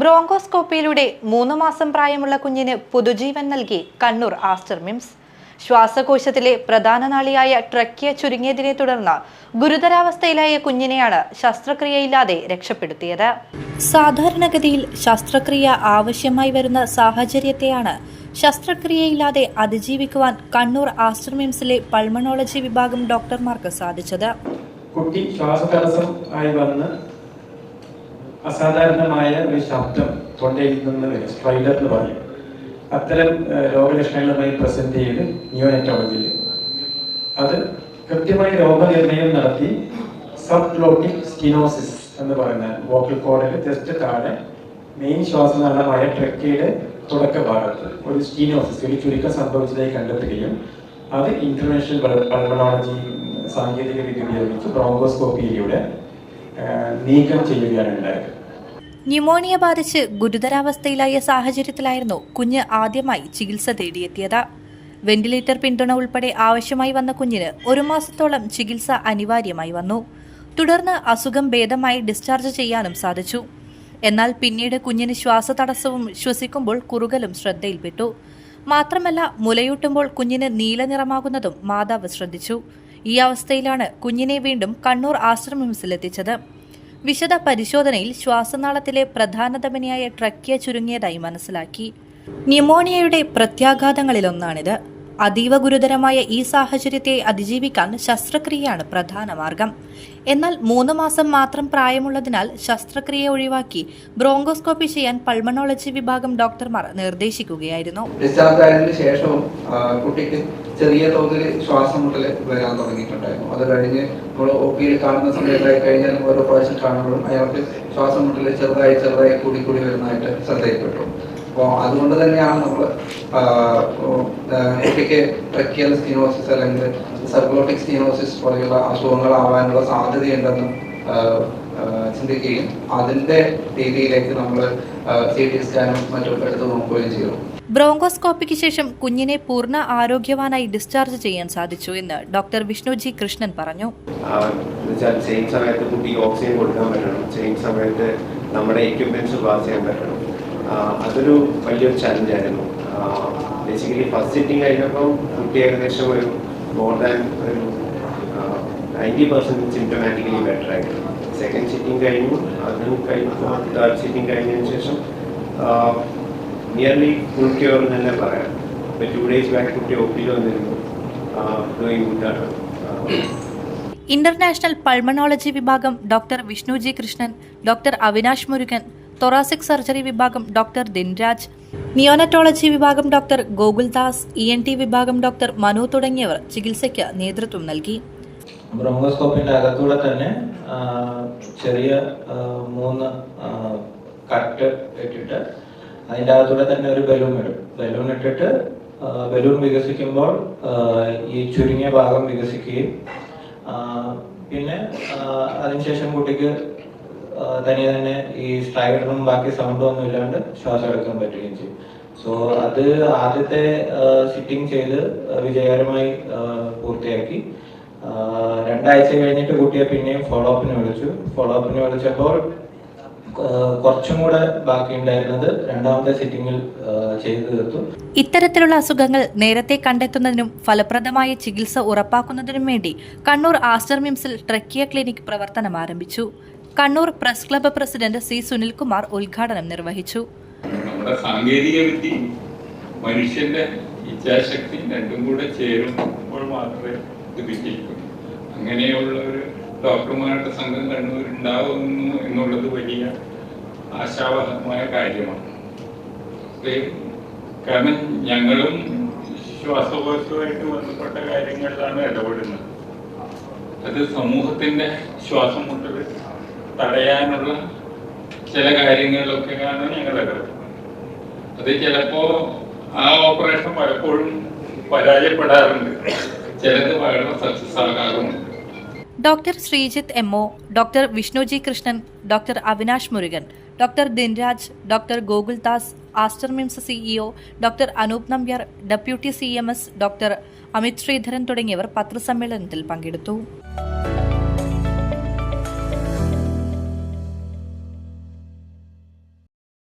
ബ്രോങ്കോസ്കോപ്പിയിലൂടെ മൂന്ന് മാസം പ്രായമുള്ള കുഞ്ഞിന് പുതുജീവൻ നൽകി കണ്ണൂർ ആസ്റ്റർ മിംസ്. ശ്വാസകോശത്തിലെ പ്രധാന നാളിയായ ട്രക്കിയ ചുരുങ്ങിയതിനെ തുടർന്ന് ഗുരുതരാവസ്ഥയിലായ കുഞ്ഞിനെയാണ് ശസ്ത്രക്രിയയില്ലാതെ രക്ഷപ്പെടുത്തിയത്. സാധാരണഗതിയിൽ ശസ്ത്രക്രിയ ആവശ്യമായി വരുന്ന സാഹചര്യത്തെയാണ് ശസ്ത്രക്രിയയില്ലാതെ അതിജീവിക്കുവാൻ കണ്ണൂർ ആസ്റ്റർ മിംസിലെ പൾമണോളജി വിഭാഗം ഡോക്ടർമാർക്ക് സാധിച്ചത്. കുട്ടി ശ്വാസതടസ്സം ആയി വന്ന് അസാധാരണമായ ഒരു ശബ്ദം തൊണ്ടയിൽ നിന്ന് വരും. സ്ട്രൈഡർ എന്ന് പറയും. അത്തരം രോഗലക്ഷണങ്ങളുമായി പ്രസന്റ് ചെയ്ത് ന്യൂനറ്റോളജിയിൽ അത് കൃത്യമായി രോഗനിർണയം നടത്തി സബ് ഗ്ലോട്ടിക് സ്റ്റിനോസിസ് എന്ന് പറയുന്ന വോക്കൽ കോഡിൽ ജസ്റ്റ് താഴെ മെയിൻ ശ്വാസനാളമായ ട്രക്കയുടെ തുടക്ക ഭാഗത്ത് ഒരു സ്റ്റിനോസിസ് ഒരു ചുരുക്കം സംഭവിച്ചതായി കണ്ടെത്തുകയും അത് ഇന്റർനാഷണൽ പൾമണോളജി സാങ്കേതിക വിദ്യ ഉപയോഗിച്ച് ബ്രോങ്കോസ്കോപ്പിയിലൂടെ നീക്കം ചെയ്യുകയാണ് ന്യൂമോണിയ ബാധിച്ച് ഗുരുതരാവസ്ഥയിലായ സാഹചര്യത്തിലായിരുന്നു കുഞ്ഞ് ആദ്യമായി ചികിത്സ തേടിയെത്തിയത്. വെന്റിലേറ്റർ പിന്തുണ ഉൾപ്പെടെ ആവശ്യമായി വന്ന കുഞ്ഞിന് ഒരു മാസത്തോളം ചികിത്സ അനിവാര്യമായി വന്നു. തുടർന്ന് അസുഖം ഭേദമായി ഡിസ്ചാർജ് ചെയ്യാനും സാധിച്ചു. എന്നാൽ പിന്നീട് കുഞ്ഞിന് ശ്വാസതടസ്സവും ശ്വസിക്കുമ്പോൾ കുറുകലും ശ്രദ്ധയിൽപ്പെട്ടു. മാത്രമല്ല മുലയൂട്ടുമ്പോൾ കുഞ്ഞിന് നീല നിറമാകുന്നതും മാതാവ് ശ്രദ്ധിച്ചു. ഈ അവസ്ഥയിലാണ് കുഞ്ഞിനെ വീണ്ടും കണ്ണൂർ ആശ്രമിംസിലെത്തിച്ചത് വിശദ പരിശോധനയിൽ ശ്വാസനാളത്തിലെ പ്രധാന ധമനിയായ ട്രക്കിയ ചുരുങ്ങിയതായി മനസ്സിലാക്കി. ന്യൂമോണിയയുടെ പ്രത്യാഘാതങ്ങളിലൊന്നാണിത്. അതീവ ഗുരുതരമായ ഈ സാഹചര്യത്തെ അതിജീവിക്കാൻ ശസ്ത്രക്രിയയാണ് പ്രധാന മാർഗം. എന്നാൽ മൂന്ന് മാസം മാത്രം പ്രായമുള്ളതിനാൽ ശസ്ത്രക്രിയ ഒഴിവാക്കി ബ്രോങ്കോസ്കോപ്പി ചെയ്യാൻ പൾമണോളജി വിഭാഗം ഡോക്ടർമാർ നിർദ്ദേശിക്കുകയായിരുന്നു. ശേഷവും കുട്ടിക്ക് ചെറിയ തോതിൽ ശ്വാസം മുട്ടൽ വരാൻ തുടങ്ങിയിട്ടുണ്ടായിരുന്നു. അത് കഴിഞ്ഞ് നമ്മൾ ഒ പിയിൽ കാണുന്ന സമയത്തായി കഴിഞ്ഞാൽ ഓരോ പ്രാവശ്യം കാണുമ്പോഴും അയാൾക്ക് ശ്വാസം മുട്ടൽ ചെറുതായി ചെറുതായി കൂടി കൂടി വരുന്നതായിട്ട് ശ്രദ്ധയിൽപ്പെട്ടു. അപ്പോൾ അതുകൊണ്ട് തന്നെയാണ് നമ്മൾ കുട്ടിക്ക് ട്രക്കിയൽ സ്റ്റിനോസിസ് അല്ലെങ്കിൽ സർഗ്ലോട്ടിക് സ്റ്റിനോസിസ് പോലെയുള്ള അസുഖങ്ങളാവാനുള്ള സാധ്യതയുണ്ടെന്ന് ചിന്തിക്കുകയും അതിന്റെ രീതിയിലേക്ക് നമ്മൾ സി ടി സ്കാനും മറ്റും എടുത്ത് നോക്കുകയും ചെയ്തു. ബ്രോങ്കോസ്കോപ്പിക്ക് ശേഷം കുഞ്ഞിനെ പൂർണ ആരോഗ്യവാനായി ഡിസ്ചാർജ് ചെയ്യാൻ സാധിച്ചു എന്ന് ഡോക്ടർ വിഷ്ണു ജി കൃഷ്ണൻ പറഞ്ഞു. സെയിം സമയത്ത് കുട്ടിക്ക് ഓക്സിജൻ കൊടുക്കാൻ പറ്റണം. സെയിം സമയത്ത് നമ്മുടെ എക്യുപ്മെന്റ്സ് പാസ് ചെയ്യാൻ പറ്റണം. അതൊരു വലിയൊരു ചലഞ്ചായിരുന്നു ബേസിക്കലി ഫസ്റ്റ് സിറ്റിംഗ് കഴിഞ്ഞപ്പം കുട്ടി ഏകദേശം ഒരു മോർ ദാൻ ഒരു നയന്റി പെർസെന്റ് സിംറ്റമാറ്റിക്കലി ബെറ്റർ ആയിരുന്നു. സെക്കൻഡ് സിറ്റിംഗ് കഴിഞ്ഞു. അതും കഴിഞ്ഞപ്പോൾ തേർഡ് സിറ്റിംഗ് കഴിഞ്ഞതിന് ശേഷം നിയർലി ഫുൾ ക്യൂർ എന്ന് തന്നെ പറയാം. ഇപ്പോൾ ടു ഡേയ്സ് ബാക്ക് കുട്ടി ഒ പിയിൽ വന്നിരുന്നു. ഡൂയിങ് ഗുഡാണ് ഇന്റർനാഷണൽ പൾമണോളജി വിഭാഗം doctor Vishnuji Krishnan doctor Avinash Murugan thoracic surgery വിഭാഗം ഡോക്ടർ ദിൻരാജ് നിയോനറ്റോളജി വിഭാഗം doctor Gokuldas E N T വിഭാഗം ഡോക്ടർ മനു തുടങ്ങിയവർ ചികിത്സയ്ക്ക് നേതൃത്വം നൽകി. ബ്രോങ്കോസ്കോപ്പിന്റെ അകത്തൂടെ തന്നെ ചെറിയ മൂന്ന് കട്ട് ഇട്ടിട്ട് അതിന്റെ അകത്തൂടെ തന്നെ ഒരു ബലൂൺ ഇടും. ബലൂൺ ഇട്ടിട്ട് ബലൂൺ വികസിക്കുമ്പോൾ ഈ ചുരുങ്ങിയ ഭാഗം വികസിക്കുകയും പിന്നെ അതിനുശേഷം കുട്ടിക്ക് തനിയെ തന്നെ ഈ സ്ട്രൈഡറും ബാക്കി സൗണ്ടും ഒന്നും ഇല്ലാണ്ട് ശ്വാസം എടുക്കാൻ പറ്റുകയും ചെയ്യും. സോ അത് ആദ്യത്തെ സിറ്റിംഗ് ചെയ്ത് വിജയകരമായി പൂർത്തിയാക്കി. രണ്ടാഴ്ച കഴിഞ്ഞിട്ട് കുട്ടിയെ പിന്നെയും ഫോളോ അപ്പിന് വിളിച്ചു. ഫോളോ അപ്പിന് വിളിച്ചപ്പോൾ കുറച്ചും കൂടെ ബാക്കി ഉണ്ടായിരുന്നത് രണ്ടാമത്തെ സിറ്റിംഗിൽ ചെയ്തു തീർത്തു. ഇത്തരത്തിലുള്ള അസുഖങ്ങൾ നേരത്തെ കണ്ടെത്തുന്നതിനും ഫലപ്രദമായ ചികിത്സ ഉറപ്പാക്കുന്നതിനും വേണ്ടി കണ്ണൂർ ആസ്റ്റർ മിംസിൽ ട്രക്കിയ ക്ലിനിക് പ്രവർത്തനം ആരംഭിച്ചു. Kannur press club president C Sunilkumar ഉദ്ഘാടനം നിർവഹിച്ചു. നമ്മുടെ സാങ്കേതിക വിദ്യ മനുഷ്യന്റെ ഇച്ഛാശക്തി രണ്ടും കൂടെ ചേരുമ്പോൾ മാത്രമേ ഇത് വിജയിക്കൂ. അങ്ങനെയുള്ള ഒരു ഡോക്ടർമാരുടെ സംഘം കണ്ണൂരുണ്ടാകുന്നു എന്നുള്ളത് വലിയ ആശാവഹമായ കാര്യമാണ്. കാരണം ഞങ്ങളും ശ്വാസകോശവുമായിട്ട് ബന്ധപ്പെട്ട കാര്യങ്ങളിലാണ് ഇടപെടുന്നത്. അത് സമൂഹത്തിന്റെ ശ്വാസം മുട്ടൽ തടയാനുള്ള ചില കാര്യങ്ങളിലൊക്കെയാണ് ഞങ്ങൾ ഇടപെടുന്നത്. അത് ചിലപ്പോ ആ ഓപ്പറേഷൻ പലപ്പോഴും പരാജയപ്പെടാറുണ്ട്. ചിലത് വളരെ success ആകാറുമുണ്ട് doctor Sreejith M O doctor Vishnuji Krishnan doctor Avinash Murugan doctor Dinraj doctor Gokuldas Aster MIMS CEO doctor Anoop Nambiar deputy C M S doctor Amit Sreedharan തുടങ്ങിയവർ പത്രസമ്മേളനത്തിൽ പങ്കെടുത്തു.